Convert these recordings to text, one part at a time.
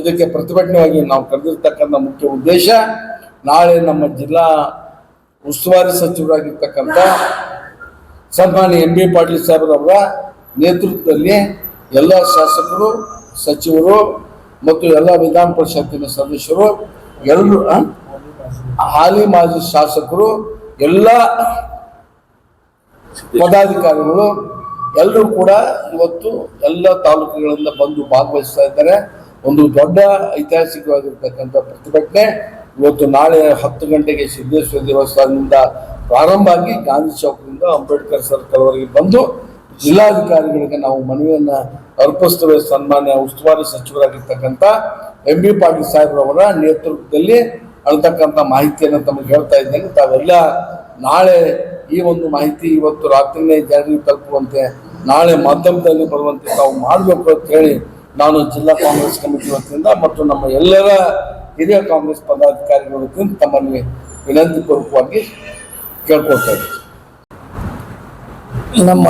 ಇದಕ್ಕೆ ಪ್ರತಿಭಟನೆಯಾಗಿ ನಾವು ಕರೆದಿರ್ತಕ್ಕಂಥ ಮುಖ್ಯ ಉದ್ದೇಶ, ನಾಳೆ ನಮ್ಮ ಜಿಲ್ಲಾ ಉಸ್ತುವಾರಿ ಸಚಿವರಾಗಿರ್ತಕ್ಕಂಥ ಸನ್ಮಾನ್ಯ ಎಂ ಬಿ ಪಾಟೀಲ್ ಸಾಹೇಬ್ರವರ ನೇತೃತ್ವದಲ್ಲಿ ಎಲ್ಲ ಶಾಸಕರು, ಸಚಿವರು ಮತ್ತು ಎಲ್ಲ ವಿಧಾನ ಪರಿಷತ್ತಿನ ಸದಸ್ಯರು ಎಲ್ಲರೂ? ಹಾಲಿ ಮಾಜಿ ಶಾಸಕರು, ಎಲ್ಲ ಪದಾಧಿಕಾರಿಗಳು, ಎಲ್ಲರೂ ಕೂಡ ಇವತ್ತು ಎಲ್ಲ ತಾಲೂಕುಗಳಿಂದ ಬಂದು ಭಾಗವಹಿಸ್ತಾ ಇದ್ದಾರೆ ಒಂದು ದೊಡ್ಡ ಐತಿಹಾಸಿಕವಾಗಿರ್ತಕ್ಕಂಥ ಪ್ರತಿಭಟನೆ ಇವತ್ತು ನಾಳೆ ಹತ್ತು ಗಂಟೆಗೆ ಸಿದ್ದೇಶ್ವರ ದೇವಸ್ಥಾನದಿಂದ ಪ್ರಾರಂಭ ಆಗಿ ಗಾಂಧಿ ಚೌಕದಿಂದ ಅಂಬೇಡ್ಕರ್ ಸರ್ಕಲ್ ವರೆಗೆ ಬಂದು ಜಿಲ್ಲಾಧಿಕಾರಿಗಳಿಗೆ ನಾವು ಮನವಿಯನ್ನು ಅರ್ಪಿಸ್ತೇವೆ. ಸನ್ಮಾನ್ಯ ಉಸ್ತುವಾರಿ ಸಚಿವರಾಗಿರ್ತಕ್ಕಂಥ ಎಂ ಬಿ ಪಾಟೀಲ್ ಸಾಹೇಬ್ರವರ ನೇತೃತ್ವದಲ್ಲಿ ಅಳ್ತಕ್ಕಂಥ ಮಾಹಿತಿಯನ್ನು ತಮಗೆ ಹೇಳ್ತಾ ಇದ್ದೇನೆ. ತಾವೆಲ್ಲ ನಾಳೆ ಈ ಒಂದು ಮಾಹಿತಿ ಇವತ್ತು ರಾತ್ರಿನೇ ಜನರಿಗೆ ತಲುಪುವಂತೆ, ನಾಳೆ ಮಾಧ್ಯಮದಲ್ಲಿ ಬರುವಂತೆ ತಾವು ಮಾಡಬೇಕು ಅಂತ ಹೇಳಿ ನಾನು ಜಿಲ್ಲಾ ಕಾಂಗ್ರೆಸ್ ಕಮಿಟಿ ವತಿಯಿಂದ ಮತ್ತು ನಮ್ಮ ಎಲ್ಲರ ಹಿರಿಯ ಕಾಂಗ್ರೆಸ್ ಪದಾಧಿಕಾರಿಗಳ ವತಿಯಿಂದ ತಮ್ಮಲ್ಲಿ ವಿನಂತಿ ಪೂರ್ವಕವಾಗಿ ಕೇಳ್ಕೊಳ್ತಾ ನಮ್ಮ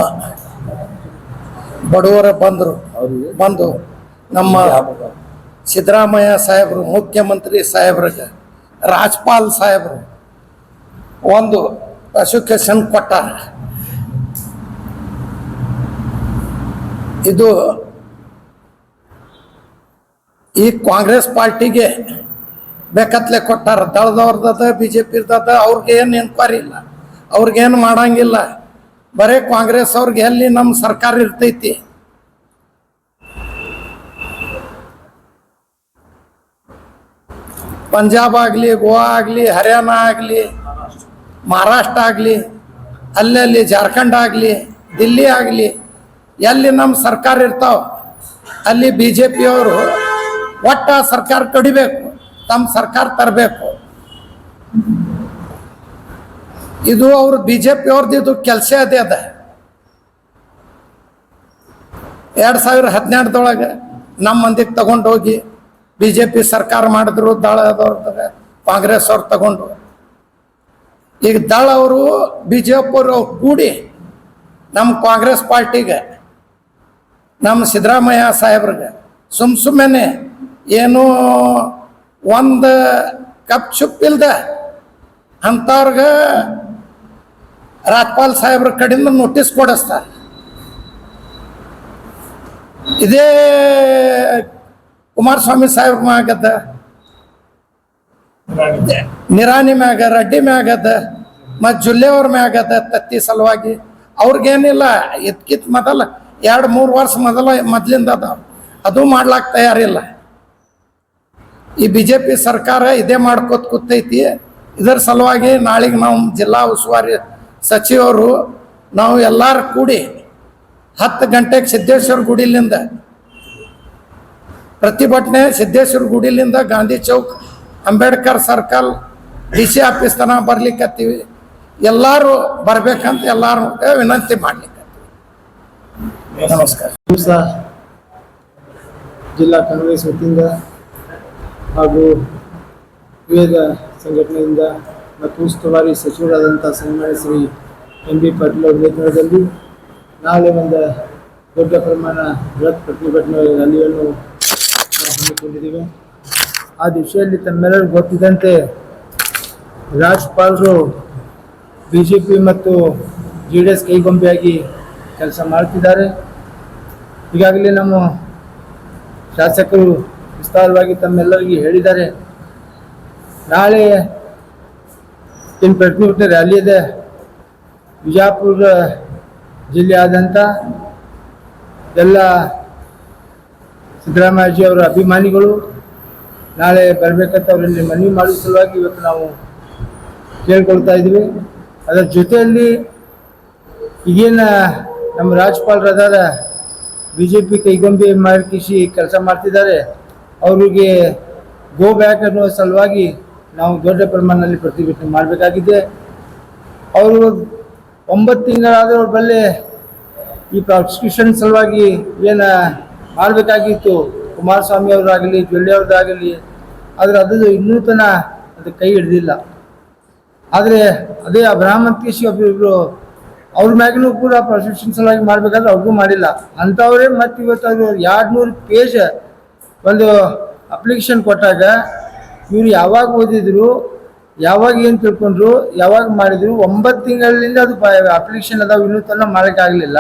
ಬಡವರ ಬಂದರು, ಬಂದು ನಮ್ಮ ಸಿದ್ದರಾಮಯ್ಯ ಸಾಹೇಬರು, ಮುಖ್ಯಮಂತ್ರಿ ಸಾಹೇಬರ ರಾಜ್ಪಾಲ್ ಸಾಹೇಬರು, ಒಂದು ಅಸೋಕೇಶನ್ ಕೊಟ್ಟಾರ ಇದು ಈ ಕಾಂಗ್ರೆಸ್ ಪಾರ್ಟಿಗೆ ಬೇಕತ್ಲೆ ಕೊಟ್ಟಾರ. ದಳದವ್ರದ್ದದ ಬಿ ಜೆ ಪಿರ್ದದ ಅವ್ರಿಗೆ ಏನು ಎನ್ಕ್ವೈರಿ ಇಲ್ಲ. ಅವ್ರಿಗೇನು ಮಾಡಂಗಿಲ್ಲ. ಬರೇ ಕಾಂಗ್ರೆಸ್ ಅವ್ರಿಗೆ ಎಲ್ಲಿ ನಮ್ಮ ಸರ್ಕಾರ ಇರ್ತೈತಿ? ಪಂಜಾಬ್ ಆಗಲಿ, ಗೋವಾ ಆಗಲಿ, ಹರಿಯಾಣ ಆಗಲಿ, ಮಹಾರಾಷ್ಟ್ರ ಆಗಲಿ, ಅಲ್ಲಲ್ಲಿ ಜಾರ್ಖಂಡ್ ಆಗಲಿ, ದಿಲ್ಲಿ ಆಗಲಿ, ಎಲ್ಲಿ ನಮ್ಮ ಸರ್ಕಾರ ಇರ್ತಾವ, ಅಲ್ಲಿ ಬಿ ಜೆ ಪಿಯವರು ಒಟ್ಟ ಸರ್ಕಾರ ಕಡಿಬೇಕು, ತಮ್ಮ ಸರ್ಕಾರ ತರಬೇಕು. ಇದು ಅವರು ಬಿ ಜೆ ಪಿ ಅವ್ರದ್ದು ಕೆಲಸ ಅದೇ ಅದ. ಎರಡು ಸಾವಿರ ಹದಿನೆಂಟದೊಳಗೆ ನಮ್ಮ ಮಂದಿಗೆ ತಗೊಂಡು ಹೋಗಿ ಬಿ ಜೆ ಪಿ ಸರ್ಕಾರ ಮಾಡಿದ್ರು ದಳದವ್ರದಾಗ ಕಾಂಗ್ರೆಸ್ ಅವ್ರು ತಗೊಂಡು. ಈಗ ದಳ ಅವರು ಬಿ ಜೆ ಪಿ ಅವರು ಕೂಡಿ ನಮ್ಮ ಕಾಂಗ್ರೆಸ್ ಪಾರ್ಟಿಗೆ, ನಮ್ಮ ಸಿದ್ದರಾಮಯ್ಯ ಸಾಹೇಬ್ರಿಗೆ ಸುಮ್ ಸುಮ್ಮನೆ ಏನು ಒಂದು ಕಪ್ ಚುಪ್ ಇಲ್ದ ಅಂಥವ್ರಿಗೆ ರಾಜ್ಪಾಲ್ ಸಾಹೇಬ್ರ ಕಡಿಂದ ನೋಟಿಸ್ ಕೊಡಿಸ್ತಾರೆ. ಇದೇ ಕುಮಾರಸ್ವಾಮಿ ಸಾಹೇಬ್ರ ಮ್ಯಾಗದ, ನಿರಾಣಿ ಮ್ಯಾಗ, ರೆಡ್ಡಿ ಮ್ಯಾಗದ, ಮತ್ತು ಜುಲ್ಲೆಯವ್ರ ಮ್ಯಾಗದ ತತ್ತಿ ಸಲುವಾಗಿ ಅವ್ರಿಗೇನಿಲ್ಲ, ಇದ್ಕಿತ್ ಮೊದಲ ಎರಡು ಮೂರು ವರ್ಷ ಮೊದಲ ಮೊದಲಿಂದ ಅದಾವ. ಅದು ಮಾಡ್ಲಾಕ್ ತಯಾರಿಲ್ಲ. ಈ ಬಿ ಜೆ ಪಿ ಸರ್ಕಾರ ಇದೇ ಮಾಡ್ಕೋತ ಕೂತೈತಿ. ಇದರ ಸಲುವಾಗಿ ನಾಳೆಗೆ ನಾವು ಜಿಲ್ಲಾ ಉಸ್ತುವಾರಿ ಸಚಿವರು ನಾವು ಎಲ್ಲರೂ ಕೂಡಿ ಹತ್ತು ಗಂಟೆಗೆ ಸಿದ್ದೇಶ್ವರ ಗುಡಿಲಿಂದ ಪ್ರತಿಭಟನೆ Siddeshwara ಗುಡಿಲಿಂದ Gandhi Chowk, Ambedkar circle, D C office ತನಕ ಬರ್ಲಿಕ್ಕತ್ತೀವಿ ಎಲ್ಲರೂ ಬರ್ಬೇಕಂತ ಎಲ್ಲರೂ ವಿನಂತಿ ಮಾಡ್ಲಿಕ್ಕೆ ನಮಸ್ಕಾರ. ಜಿಲ್ಲಾ ಕಾಂಗ್ರೆಸ್ ವತಿಯಿಂದ ಹಾಗೂ ವಿವಿಧ ಸಂಘಟನೆಯಿಂದ ಮತ್ತು ಉಸ್ತುವಾರಿ ಸಚಿವರಾದಂಥ ಸನ್ಮಾನ್ಯ ಶ್ರೀ ಎಂ ಬಿ ಪಾಟೀಲ್ ಅವರ ನೇತೃತ್ವದಲ್ಲಿ ನಾಳೆ ಒಂದು ದೊಡ್ಡ ಪ್ರಮಾಣ ಬೃಹತ್ ಪ್ರತಿಭಟನೆ ರ್ಯಾಲಿಯನ್ನು ಹಮ್ಮಿಕೊಂಡಿದ್ದೀವಿ. ಆ ದಿಶೆಯಲ್ಲಿ ತಮ್ಮೆಲ್ಲರಿಗೂ ಗೊತ್ತಿದ್ದಂತೆ ರಾಜ್ಪಾಲರು ಬಿ ಜೆ ಪಿ ಮತ್ತು ಜೆ ಡಿ ಎಸ್ ಕೈಗೊಂಬೆಯಾಗಿ ಕೆಲಸ ಮಾಡ್ತಿದ್ದಾರೆ. ಈಗಾಗಲೇ ನಮ್ಮ ಶಾಸಕರು ವಿಸ್ತಾರವಾಗಿ ತಮ್ಮೆಲ್ಲರಿಗೆ ಹೇಳಿದ್ದಾರೆ. ನಾಳೆ ಏನು ಪ್ರತಿಭಟನೆ ರ್ಯಾಲಿ ಇದೆ. ಬಿಜಾಪುರ ಜಿಲ್ಲೆಯಾದಂಥ ಎಲ್ಲ ಸಿದ್ದರಾಮಯ್ಯಜಿ ಅವರ ಅಭಿಮಾನಿಗಳು ನಾಳೆ ಬರಬೇಕಂತ ಅವರಲ್ಲಿ ಮನವಿ ಮಾಡುವ ಸಲುವಾಗಿ ಇವತ್ತು ನಾವು ಕೇಳ್ಕೊಳ್ತಾ ಇದ್ದೀವಿ. ಅದರ ಜೊತೆಯಲ್ಲಿ ಈಗೇನ ನಮ್ಮ ರಾಜ್ಯಪಾಲರಾದ ಬಿ ಜೆ ಪಿ ಕೈಗೊಂಬೆ ಮಾಡಿಸಿ ಕೆಲಸ ಮಾಡ್ತಿದ್ದಾರೆ. ಅವರಿಗೆ ಗೋ ಬ್ಯಾಕ್ ಅನ್ನುವ ಸಲುವಾಗಿ ನಾವು ದೊಡ್ಡ ಪ್ರಮಾಣದಲ್ಲಿ ಪ್ರತಿಭಟನೆ ಮಾಡಬೇಕಾಗಿದೆ. ಅವರು ಒಂಬತ್ತು ತಿಂಗಳಾದರೂ ಅವ್ರ ಬಲ್ಲೆ ಈ ಪ್ರಾಸಿಕ್ಯೂಷನ್ ಸಲುವಾಗಿ ಏನು ಮಾಡಬೇಕಾಗಿತ್ತು. ಕುಮಾರಸ್ವಾಮಿ ಅವರಾಗಲಿ ಜೊಳ್ಳೆ ಅವ್ರದ್ದಾಗಲಿ, ಆದರೆ ಅದು ಇನ್ನೂ ತನ ಅದು ಕೈ ಹಿಡ್ದಿಲ್ಲ. ಆದರೆ ಅದೇ ಅಬ್ರಾಹ್ಮ್ ಕೇಶಿ ಒಬ್ಬರಿಬ್ರು ಅವ್ರ ಮ್ಯಾಗಿನೂ ಕೂಡ ಪ್ರಾಸಿಕ್ಯೂಷನ್ ಸಲುವಾಗಿ ಮಾಡಬೇಕಾದ್ರೆ ಅವ್ರಿಗೂ ಮಾಡಿಲ್ಲ. ಅಂಥವರೇ ಮತ್ತೆ ಇವತ್ತು ಅವರು ಎರಡು ನೂರು ಪೇಜ್ ಒಂದು ಅಪ್ಲಿಕೇಶನ್ ಕೊಟ್ಟಾಗ ಇವರು ಯಾವಾಗ ಓದಿದ್ರು, ಯಾವಾಗ ಏನು ತಿಳ್ಕೊಂಡ್ರು, ಯಾವಾಗ ಮಾಡಿದ್ರು, ಒಂಬತ್ತು ತಿಂಗಳಿಂದ ಅದು ಅಪ್ಲಿಕೇಶನ್ ಅದಾವ, ಇನ್ನೂ ತನಕ ಮಾಡಕ್ಕೆ ಆಗಲಿಲ್ಲ.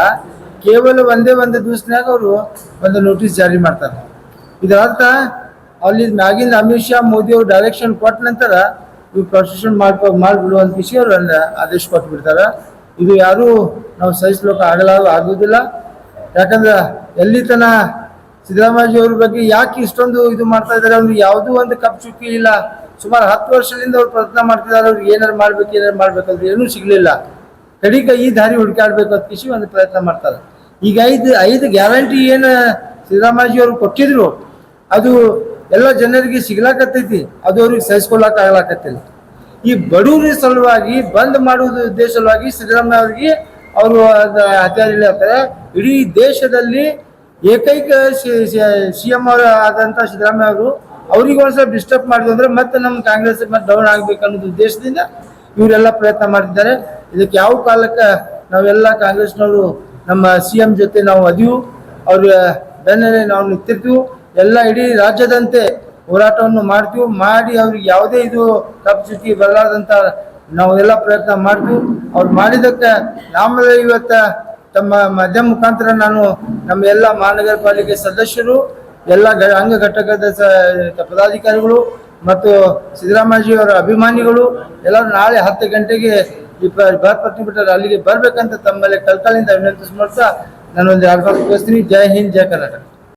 ಕೇವಲ ಒಂದೇ ಒಂದು ದಿವಸನಾಗ ಅವರು ಒಂದು ನೋಟಿಸ್ ಜಾರಿ ಮಾಡ್ತಾರೆ. ಇದರರ್ಥ ಅಲ್ಲಿ ಮ್ಯಾಗಿಂದ ಅಮಿತ್ ಶಾ, ಮೋದಿ ಅವರು ಡೈರೆಕ್ಷನ್ ಕೊಟ್ಟ ನಂತರ ಇವ್ರು ಪ್ರೊಸೆಷನ್ ಮಾಡ್ಕೊ ಮಾಡಿಬಿಡು ಅಂತ ವಿಷಯ ಅವರು ಒಂದು ಆದೇಶ ಕೊಟ್ಬಿಡ್ತಾರೆ. ಇದು ಯಾರೂ ನಾವು ಸಹಿಸ್ಲಿಕ್ಕೆ ಆಗಲ್ಲ ಆಗೋದಿಲ್ಲ. ಯಾಕಂದ್ರೆ ಎಲ್ಲಿ ತನ ಸಿದ್ದರಾಮಯ್ಯ ಅವ್ರ ಬಗ್ಗೆ ಯಾಕೆ ಇಷ್ಟೊಂದು ಇದು ಮಾಡ್ತಾ ಇದ್ದಾರೆ? ಅವ್ರಿಗೆ ಯಾವುದೂ ಒಂದು ಕಪ್ ಚುಕ್ಕಿ ಇಲ್ಲ. ಸುಮಾರು ಹತ್ತು ವರ್ಷದಿಂದ ಅವ್ರು ಪ್ರಯತ್ನ ಮಾಡ್ತಿದ್ದಾರೆ. ಅವ್ರಿಗೆ ಏನಾರು ಮಾಡ್ಬೇಕು ಏನಾರು ಮಾಡ್ಬೇಕಂದ್ರೆ ಏನೂ ಸಿಗ್ಲಿಲ್ಲ. ಕಡಿಕ ಈ ದಾರಿ ಹುಡುಕಾಡ್ಬೇಕು ಅಂತ ಕಿಸಿ ಒಂದು ಪ್ರಯತ್ನ ಮಾಡ್ತಾರೆ. ಈಗ ಐದು ಐದು ಗ್ಯಾರಂಟಿ ಏನು ಸಿದ್ದರಾಮಯ್ಯ ಅವರು ಕೊಟ್ಟಿದ್ರು, ಅದು ಎಲ್ಲ ಜನರಿಗೆ ಸಿಗ್ಲಾಕತ್ತೈತಿ. ಅದು ಅವ್ರಿಗೆ ಸಹಿಸ್ಕೊಳಕ್ ಆಗ್ಲಾಕತ್ತಿಲ್ಲ. ಈ ಬಡವರ ಸಲುವಾಗಿ, ಬಂದ್ ಮಾಡುವುದು ಉದ್ದೇಶ ಸಲುವಾಗಿ ಸಿದ್ದರಾಮಯ್ಯ ಅವರಿಗೆ ಅವರು ಹತ್ಯಾರಿಲ್ಲ ಅಂತಾರೆ. ಇಡೀ ದೇಶದಲ್ಲಿ ಏಕೈಕ ಸಿ ಎಂ ಅವರು ಆದಂತ ಸಿದ್ದರಾಮಯ್ಯ ಅವರು, ಅವ್ರಿಗೆ ಒಂದ್ಸಲ ಡಿಸ್ಟರ್ಬ್ ಮಾಡಿದ್ರು ಅಂದ್ರೆ ಮತ್ತೆ ನಮ್ಮ ಕಾಂಗ್ರೆಸ್ ಮತ್ತೆ ಡೌನ್ ಆಗ್ಬೇಕು ಅನ್ನೋದು ಉದ್ದೇಶದಿಂದ ಇವರೆಲ್ಲ ಪ್ರಯತ್ನ ಮಾಡಿದ್ದಾರೆ ಇದಕ್ಕೆ ಯಾವ ಕಾಲಕ್ಕೆ ನಾವೆಲ್ಲ ಕಾಂಗ್ರೆಸ್ನವರು ನಮ್ಮ ಸಿ ಎಂ ಜೊತೆ ನಾವು ಅದೀವು. ಅವ್ರ ಬೆನ್ನಲ್ಲೇ ನಾವು ನಿಂತಿರ್ತೀವಿ. ಎಲ್ಲ ಇಡೀ ರಾಜ್ಯದಂತೆ ಹೋರಾಟವನ್ನು ಮಾಡ್ತೀವಿ. ಮಾಡಿ ಅವ್ರಿಗೆ ಯಾವುದೇ ಇದು ತಪ್ಪಿಸಿ ನಾವು ನಾವೆಲ್ಲ ಪ್ರಯತ್ನ ಮಾಡ್ತೀವಿ. ಅವ್ರು ಮಾಡಿದಕ್ಕೆ ನಮ್ಮಲ್ಲಿ ಇವತ್ತ ತಮ್ಮ ಮಾಧ್ಯಮ ಮುಖಾಂತರ ನಾನು ನಮ್ಮ ಎಲ್ಲ ಮಹಾನಗರ ಪಾಲಿಕೆ ಸದಸ್ಯರು, ಎಲ್ಲ ಅಂಗ ಘಟಕದ ಪದಾಧಿಕಾರಿಗಳು ಮತ್ತು ಸಿದ್ದರಾಮಯ್ಯ ಅವರ ಅಭಿಮಾನಿಗಳು ಎಲ್ಲರೂ ನಾಳೆ ಹತ್ತು ಗಂಟೆಗೆ ಈ ಬೃಹತ್ ಪ್ರತಿಭಟನೆ ಅಲ್ಲಿಗೆ ಬರಬೇಕಂತ ತಮ್ಮಲ್ಲಿ ಕಲ್ಕಳಿಂದ ವಿನಂತಿಸಿ ನಾನು ಒಂದು ಎರಡು ಜೈ ಹಿಂದ್, ಜೈ ಕರ್ನಾಟಕ.